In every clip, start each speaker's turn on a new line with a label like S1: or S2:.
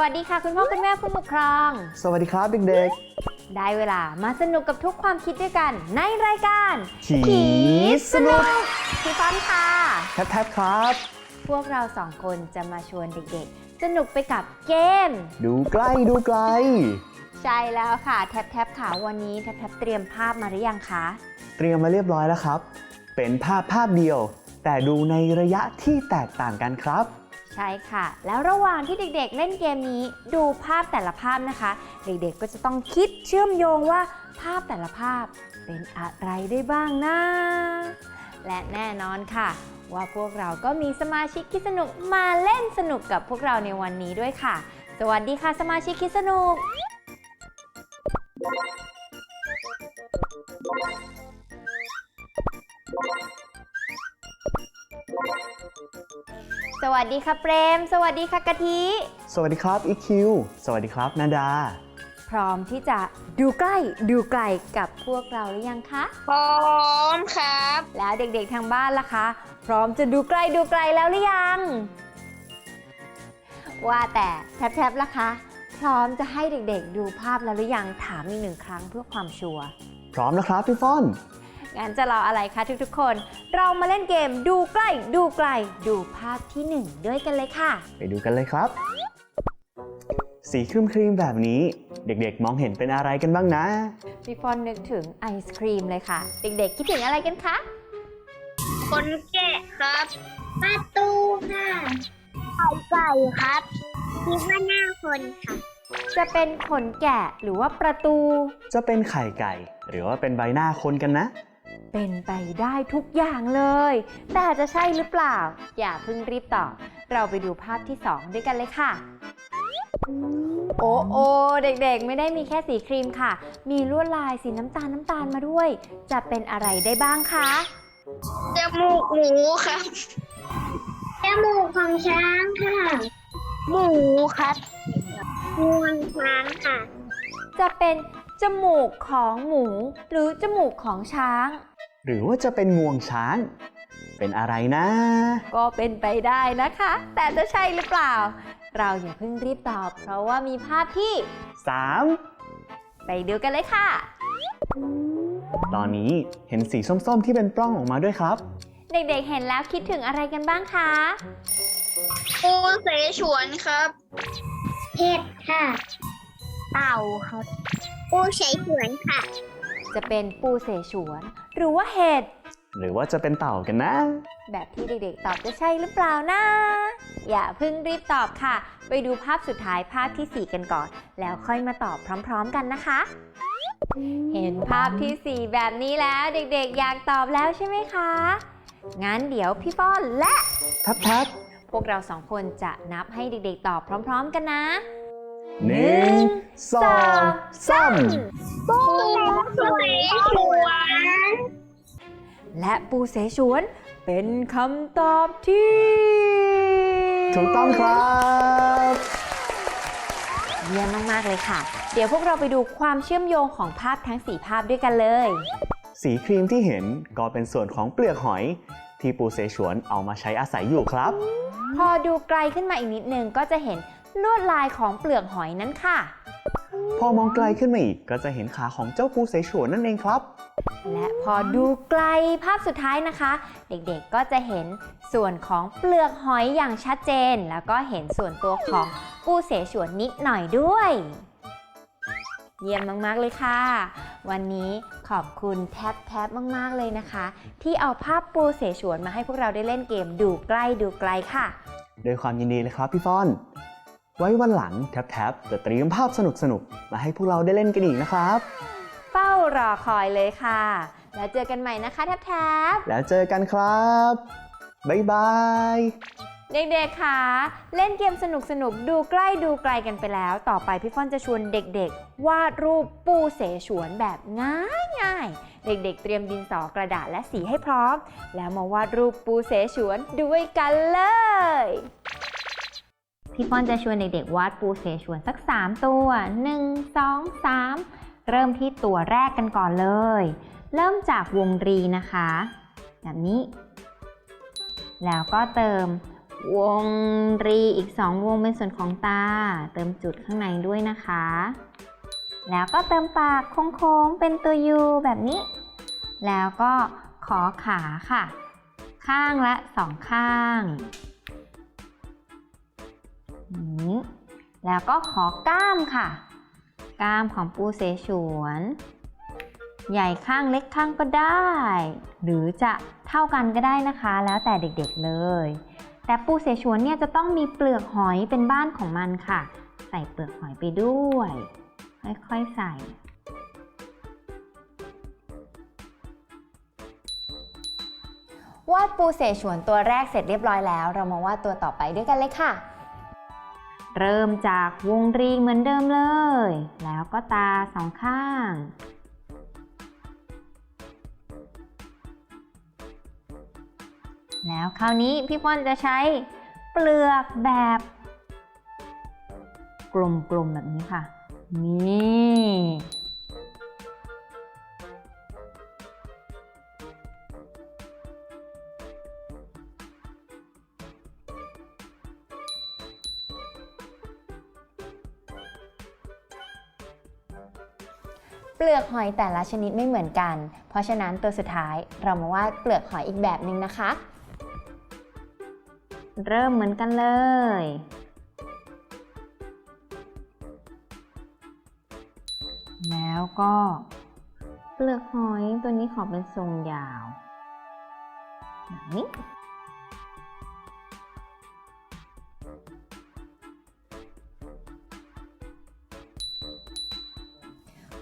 S1: วัสดีค่ะคุณพ่อคุณแม่ผู้ปกครอง
S2: สวัสดีครับเด็ก
S1: ได้เวลามาสนุกกับทุกความคิดด้วยกัน ในรายการ
S2: ๆขีสนุก
S1: พี่ฟ้อนค่ะ
S2: แทบแทบครับ
S1: พวกเราสองคนจะมาชวนเด็กๆ สนุกไปกับเกม
S2: ดูใกล้ดูไกล
S1: ใช่แล้วค่ะแท็บแท็บค่ะวันนี้แท็บแท็บเตรียมภาพมาหรือยังคะ
S2: เตรียมมาเรียบร้อยแล้วครับ เป็นภาพภาพเดียว แต่ดูในระยะที่แตกต่างกันครับ
S1: ใช่ค่ะ แล้วระหว่างที่เด็กๆ เล่นเกมนี้ดูภาพแต่ละภาพนะคะ เด็กๆก็จะต้องคิดเชื่อมโยงว่าภาพแต่ละภาพเป็นอะไรได้บ้างนะ และแน่นอนค่ะ ว่าพวกเราก็มีสมาชิกคิดสนุกมาเล่นสนุกกับพวกเราในวันนี้ด้วยค่ะ สวัสดีค่ะสมาชิกคิดสนุก สวัสดีค่ะเปรม สวัสดีค่ะกะทิ
S2: สวัสดีครับอีคิวสวัสดีครับนาดา
S1: พร้อมที่จะดูใกล้ดูไกลกับพวกเราหรือยังคะ
S3: พร้อมครับ
S1: แล้วเด็กๆทางบ้านล่ะคะ พร้อมจะดูใกล้ดูไกลแล้วหรือยัง ว่าแต่แทบๆล่ะคะ พร้อมจะให้เด็กๆ ดูภาพแล้วหรือยังถามอีกหนึ่งครั้งเพื่อความชัวร์
S2: พร้อมนะครับพี่ฟ้อน
S1: งั้นจะรออะไรคะทุกๆคน เรามาเล่นเกมดูใกล้ดูไกล ดูภาพที่หนึ่งด้วยกันเลยค่ะ
S2: ไปดูกันเลยครับ สีครีมครีมๆแบบนี้ เด็กๆมองเห็นเป็นอะไรกันบ้างนะ
S1: พี่ฟอนนึกถึงไอศครีมเลยค่ะ เด็กๆคิดถึงอะไรกันคะ
S3: คนแกะครับ ประตูค่ะไข่ไก่ครับคิดว่าหน้าคนค่ะ
S1: จะเป็นขนแกะหรือว่าประตู
S2: จะเป็นไข่ไก่ หรือว่าเป็นใบหน้าคนกันนะ
S1: เป็นไปได้ทุกอย่างเลย แต่จะใช่หรือเปล่า อย่าเพิ่งรีบตอบ เราไปดูภาพที่ 2 ด้วยกันเลยค่ะ โอ้โอเด็กๆ ไม่ได้มีแค่สีครีมค่ะ มีลวดลายสีน้ำตาลน้ำตาลมาด้วย จะเป็นอะไรได้บ้างคะ
S3: จมูกหมูครับจมูกของช้างค่ะ หมูครับงวงช้างค่ะ
S1: จะเป็นจมูกของหมู หรือจมูกของช้าง
S2: หรือว่าจะเป็นงวงช้าง เป็นอะไรนะ
S1: ก็เป็นไปได้นะคะ แต่จะใช่หรือเปล่า เราอย่าเพิ่งรีบตอบ เพราะว่ามีภาพที่
S2: 3.
S1: ไปดูกันเลยค่ะ
S2: ตอนนี้เห็นสีส้มๆ ที่เป็นปล้องออกมาด้วยครับ
S1: เด็กๆเห็นแล้วคิดถึงอะไรกันบ้างคะ
S3: ปูเสฉวนครับ เห็ดค่ะ เต่าครับปูเสฉวนค่ะ
S1: จะเป็นปูเสฉวน หรือว่าเห็ด
S2: หรือว่าจะเป็นเต่ากันนะ
S1: แบบที่เด็กๆ ตอบจะใช่หรือเปล่านะ อย่าเพิ่งรีบตอบค่ะ ไปดูภาพสุดท้ายภาพทีสี่4 กันก่อน แล้วค่อยมาตอบพร้อม ๆ กันนะคะ เห็นภาพทีสี่ 4 แบบนี้แล้วเด็กๆ อยากตอบแล้วใช่ไหมคะ งั้นเดี๋ยวพี่ป้อนและ
S2: ทับทับ
S1: พวกเราสองคนจะนับให้เด็กๆ ตอบพร้อม ๆ กันนะ
S2: หนึ่งสองสาม
S3: ปูเสฉวน
S1: และปูเสฉวน เป็นคำตอบที่
S2: ถูกต้องครับ
S1: เยี่ยมมาก ๆ เลยค่ะ เดี๋ยวพวกเราไปดูความเชื่อมโยงของภาพทั้ง 4 ภาพด้วยกันเลย
S2: สีครีมที่เห็นก็เป็นส่วนของเปลือกหอย ที่ปูเสฉวนเอามาใช้อาศัยอยู่ครับ
S1: พอดูไกลขึ้นมาอีกนิดนึงก็จะเห็นลวดลายของเปลือกหอยนั้นค่ะ
S2: พอมองไกลขึ้นมาอีกก็จะเห็นขาของเจ้าปูเสฉวนนั่นเองครับ
S1: และพอดูไกลภาพสุดท้ายนะคะ เด็กๆก็จะเห็นส่วนของเปลือกหอยอย่างชัดเจน แล้วก็เห็นส่วนตัวของปูเสฉวนนิดหน่อยด้วย เยี่ยมมากๆเลยค่ะ วันนี้ขอบคุณแท็บแท็บมากๆเลยนะคะ ที่เอาภาพปูเสฉวนมาให้พวกเราได้เล่นเกมดูใกล้ดูไกลค่ะ
S2: ด้วยความยินดีเลยครับพี่ฟอน ไว้วันหลังแท็บๆจะเตรียมภาพสนุกๆ มาให้พวกเราได้เล่นกันอีกนะครับ
S1: เฝ้ารอคอยเลยค่ะ แล้วเจอกันใหม่นะคะแท็บแท็บ
S2: แล้วเจอกันครับ บ๊ายบาย
S1: เด็กๆค่ะเล่นเกมสนุกๆดูใกล้ดูไกลกันไปแล้ว ต่อไปพี่ฟ่อนจะชวนเด็กๆ วาดรูปปูเสฉวนแบบง่ายๆเด็กๆ เตรียมดินสอกระดาษและสีให้พร้อม แล้วมาวาดรูปปูเสฉวนด้วยกันเลย พี่ป้อนจะชวนเด็กๆวาดปูเสฉวนสัก 3 ตัว 1 2 3 เริ่มที่ตัวแรกกันก่อนเลย เริ่มจากวงรีนะคะ แบบนี้ แล้วก็เติมวงรีอีก 2 วงเป็นส่วนของตา เติมจุดข้างในด้วยนะคะ แล้วก็เติมปากโค้งๆเป็นตัวยูแบบนี้ แล้วก็ขอขาค่ะ ข้างละสองข้าง แล้วก็ขอกล้ามค่ะ กล้ามของปูเสฉวน ใหญ่ข้างเล็กข้างก็ได้ หรือจะเท่ากันก็ได้นะคะ แล้วแต่เด็กๆเลย แต่ปูเสฉวนเนี่ยจะต้องมีเปลือกหอยเป็นบ้านของมันค่ะ ใส่เปลือกหอยไปด้วย ค่อยๆใส่วาดปูเสฉวนตัวแรกเสร็จเรียบร้อยแล้ว เรามาวาดตัวต่อไปด้วยกันเลยค่ะ เริ่มจากวงรีเหมือนเดิมเลย แล้วก็ตาสองข้าง แล้วคราวนี้พี่ป้อนจะใช้เปลือกแบบ กลมๆแบบนี้ค่ะ นี่ เปลือกหอยแต่ละชนิดไม่เหมือนกัน เพราะฉะนั้นตัวสุดท้ายเรามาวาดเปลือกหอยอีกแบบหนึ่งนะคะ เริ่มเหมือนกันเลย แล้วก็ เปลือกหอยตัวนี้ขอเป็นทรงยาวแบบนี้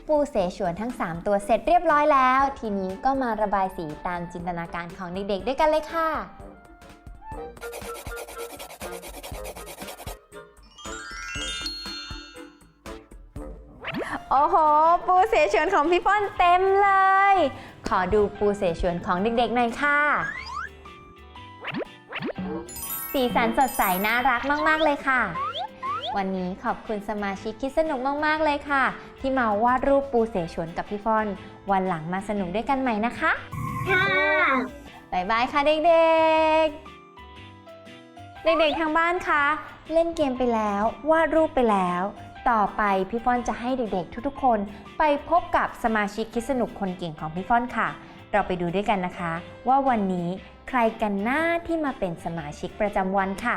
S1: ปูเสฉวนทั้ง 3 ตัวเสร็จเรียบร้อยแล้ว ทีนี้ก็มาระบายสีตามจินตนาการของเด็กๆ ด้วยกันเลยค่ะ โอ้โห ปูเสฉวนของพี่ป้อนเต็มเลย ขอดูปูเสฉวนของเด็กๆหน่อยค่ะ สีสันสดใสน่ารักมากๆเลยค่ะ วันนี้ขอบคุณสมาชิกคิดสนุกมาก ๆ เลยค่ะ ที่มาวาดรูปปูเสฉวนกับพี่ฟอน วันหลังมาสนุกด้วยกันใหม่นะคะ
S3: ค่ะ
S1: บายบายค่ะเด็กๆ เด็กๆทางบ้านคะเล่นเกมไปแล้ววาดรูปไปแล้ว ต่อไปพี่ฟอนจะให้เด็กๆ ทุกๆ คน ไปพบกับสมาชิกคิดสนุกคนเก่งของพี่ฟอนค่ะ เราไปดูด้วยกันนะคะ ว่าวันนี้ใครกันหน้าที่มาเป็นสมาชิกประจำวันค่ะ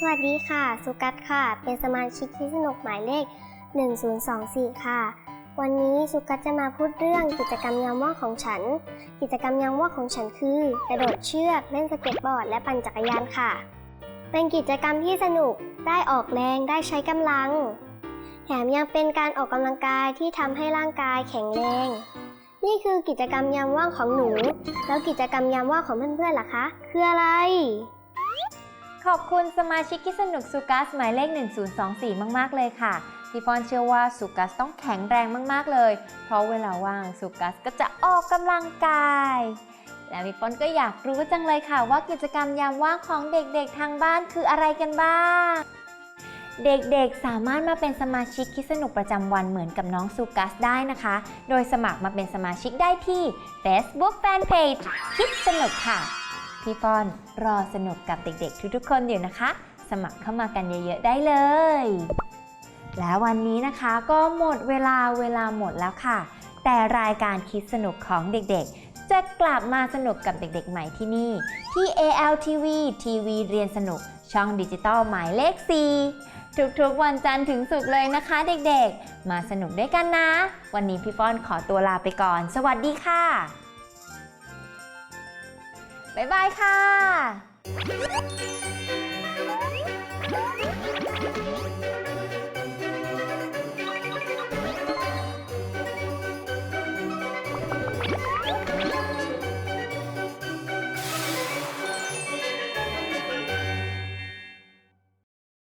S4: สวัสดีค่ะ สุกัสค่ะ เป็นสมาชิกที่สนุกหมายเลข 1024 ค่ะ วันนี้สุกัสจะมาพูดเรื่องกิจกรรมยามว่างของฉัน กิจกรรมยามว่างของฉันคือ กระโดดเชือกเล่นสเก็ตบอร์ด และปั่นจักรยานค่ะ เป็นกิจกรรมที่สนุกได้ออกแรงได้ใช้กำลัง แถมยังเป็นการออกกำลังกายที่ทำให้ร่างกายแข็งแรง นี่คือกิจกรรมยามว่างของหนู แล้วกิจกรรมยามว่างของเพื่อนๆล่ะคะ คืออะไร
S1: ขอบคุณสมาชิกที่สนุกสุกัสหมายเลข 1024 มาก ๆ เลยค่ะพี่ฟอนเชื่อว่าสุกัสต้องแข็งแรงมาก ๆ เลย เพราะเวลาว่างสุกัสก็จะออกกำลังกาย และพี่ฟอนก็อยากรู้จังเลยค่ะว่ากิจกรรมยามว่างของเด็กๆทางบ้านคืออะไรกันบ้าง เด็กๆสามารถมาเป็นสมาชิกคิดสนุกประจำวันเหมือนกับน้องสุกัสได้นะคะ โดยสมัครมาเป็นสมาชิกได้ที่ Facebook Fanpage คิดสนุกค่ะ พี่ฟอนรอสนุกกับเด็กๆ ทุกๆ คนอยู่นะคะ สมัครเข้ามากันเยอะๆ ได้เลย แล้ววันนี้นะคะก็หมดเวลาเวลาหมดแล้วค่ะ แต่รายการคิดสนุกของเด็กๆ จะกลับมาสนุกกับเด็กๆ ใหม่ที่นี่ ที่ ALTV ทีวีเรียนสนุก ช่องดิจิตอลหมายเลข 4 ทุกๆ วันจันทร์ถึงศุกร์เลยนะคะ เด็กๆ มาสนุกด้วยกันนะ วันนี้พี่ฟอนขอตัวลาไปก่อน สวัสดีค่ะ บ๊ายบายค่ะ